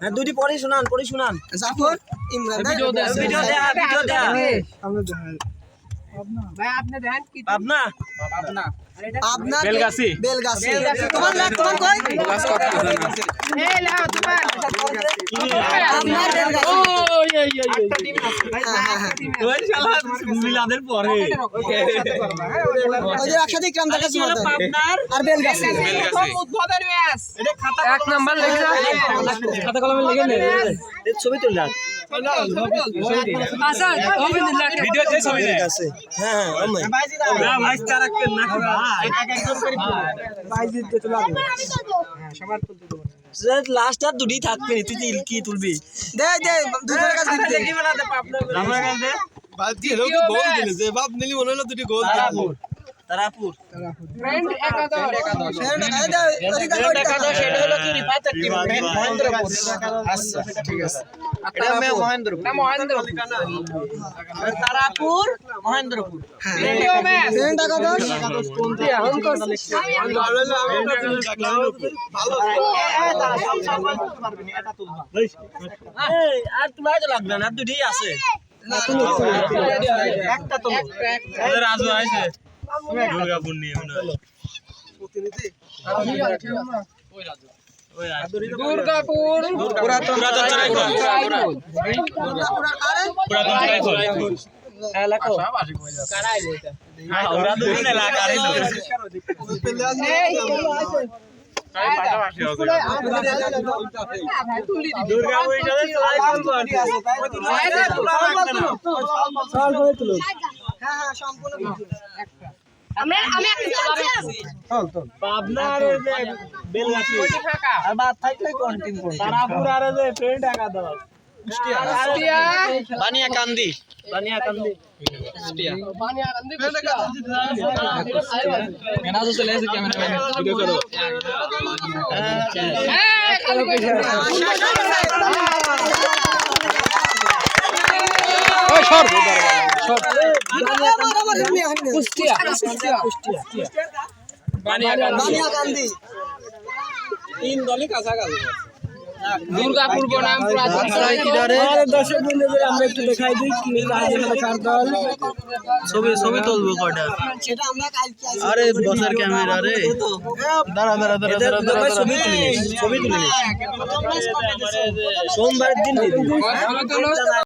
হ্যাঁ দুটি পরে শুনান পরে শুনান। জাফর ইমরান ভিডিও দেয়া ভিডিও দেয়া ভাই আপনি দেন কি? পাবনা? আপনার বেলগাছি। বেলগাছি। তোমার লাগ তোমার কই? এই লাও তোমার। আপনার বেলগাছি। ওই শালা মিলাদের পরে ওই যে একসাথে ইকরাম দেখা তোমার পাবনার আর বেলগাছি উদ্বোধন ম্যাচ এক নাম্বার লেগে খাতা কলমে লেগে নে ছবি তুললাম আচ্ছা ভিডিও তে ছবি দেয় হ্যাঁ হ্যাঁ না ভাই তারা না ভাই এক করে ভাই দিতে তো লাগবে লাস্ট আর দুটি থাকবে তুই কি ইলকি তুলবি দে দে দুজনের কাছে দিতে আমার কাছে বাদ কি লোক গোল দিলে যে বাপ নিলি মনে হলো দুটি গোল তারাপুর তারাপুর আচ্ছা আছে তারাপুর মহেন্দ্রপুর আর তোমার তো লাগবে না আর দুটি আছে একটা তো রাজু আইছে দুর্গাপুর নিয়ে মনে হয়। পুরাতন পুরাতন ওরা দুদিন এলাকার দুর্গাপুর। হ্যাঁ হ্যাঁ সম্পূর্ণ আমি আমি একটা পাবনা আর ওই যে বেলগাছি আর বাদ থাকলে কন্টিনিউ করুন তারাপুর আর যে ফ্রেন্ড একাদশ কুষ্টিয়া। বানিয়া কান্দি বানিয়া কান্দি বানিয়াকান্দি। ভিডিও করো। এই কালকে কুষ্টিয়া বানিয়া তিন দলই কাছাকাছি। দুর্গাপুর বনাম পুরাতন আমাদের দর্শক বন্ধুদের আমরা একটু দেখাই দিই কি রাজ্য কার দল। ছবি ছবি তুলবো কটা? সেটা আমরা কালকে আরে বসার ক্যামেরা রে। দাঁড়া দাঁড়া দাঁড়া দাঁড়া ছবি তুলে। ছবি তুলে। নিস সোমবার দিন